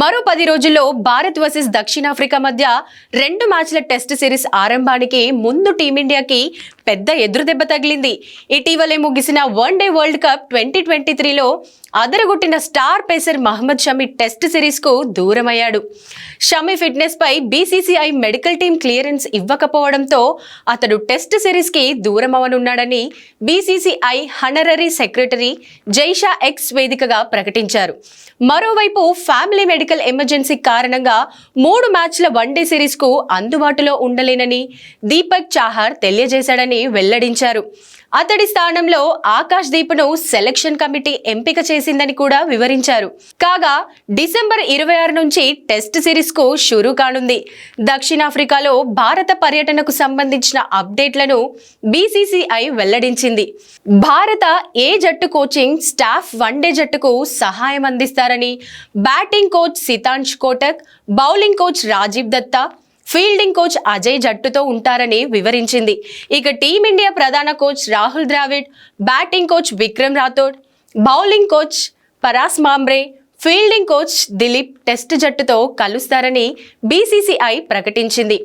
మరో పది రోజుల్లో భారత్ వర్సెస్ దక్షిణాఫ్రికా మధ్య రెండు మ్యాచ్ల టెస్ట్ సిరీస్ ఆరంభానికి ముందు టీమిండియాకి పెద్ద ఎదురుదెబ్బ తగిలింది. ఇటీవలే ముగిసిన one day world cup twenty twenty త్రీలో అదరగొట్టిన star pacer Mohammed Shami test సిరీస్కు దూరమయ్యాడు. షమి ఫిట్నెస్పై బీసీసీఐ మెడికల్ టీం క్లియరెన్స్ ఇవ్వకపోవడంతో అతడు టెస్ట్ సిరీస్కి దూరమవనున్నాడని BCCI honorary secretary Jay Shah X వేదికగా ప్రకటించారు. మరోవైపు ఫ్యామిలీ మెడికల్ ఎమర్జెన్సీ కారణంగా మూడు మ్యాచ్ల వన్డే సిరీస్కు అందుబాటులో ఉండలేనని దీపక్ చాహర్ తెలియజేశాడని వెల్లడించారు. అతడి స్థానంలో ఆకాష్ దీప్ను సెలక్షన్ కమిటీ ఎంపిక చేసిందని కూడా వివరించారు. కాగా డిసెంబర్ ఇరవై ఆరు నుంచి టెస్ట్ సిరీస్కు షురూ కానుంది. దక్షిణాఫ్రికాలో భారత పర్యటనకు సంబంధించిన అప్డేట్లను బీసీసీఐ వెల్లడించింది. భారత ఏ జట్టు కోచింగ్ స్టాఫ్ వన్డే జట్టుకు సహాయం అందిస్తారని batting coach Sitanshu Kotak bowling coach Rajiv Dutta fielding coach Ajay జట్టుతో ఉంటారని వివరించింది. ఇక టీమిండియా ప్రధాన coach Rahul Dravid batting coach Vikram Rathore bowling coach Paras Mhambrey fielding coach Dilip test జట్టుతో కలుస్తారని బీసీసీఐ ప్రకటించింది.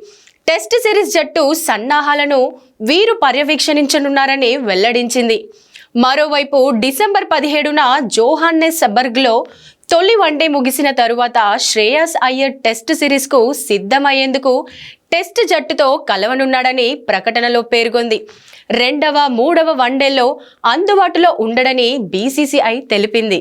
టెస్ట్ సిరీస్ జట్టు సన్నాహాలను వీరు పర్యవేక్షణించనున్నారని వెల్లడించింది. మరోవైపు డిసెంబర్ పదిహేడున జోహాన్నెస్ సబర్గ్లో తొలి వన్డే ముగిసిన తరువాత శ్రేయస్ అయ్యర్ టెస్ట్ సిరీస్కు సిద్ధమయ్యేందుకు టెస్ట్ జట్టుతో కలవనున్నాడని ప్రకటనలో పేర్కొంది. రెండవ మూడవ వన్డేల్లో అందుబాటులో ఉండడని బీసీసీఐ తెలిపింది.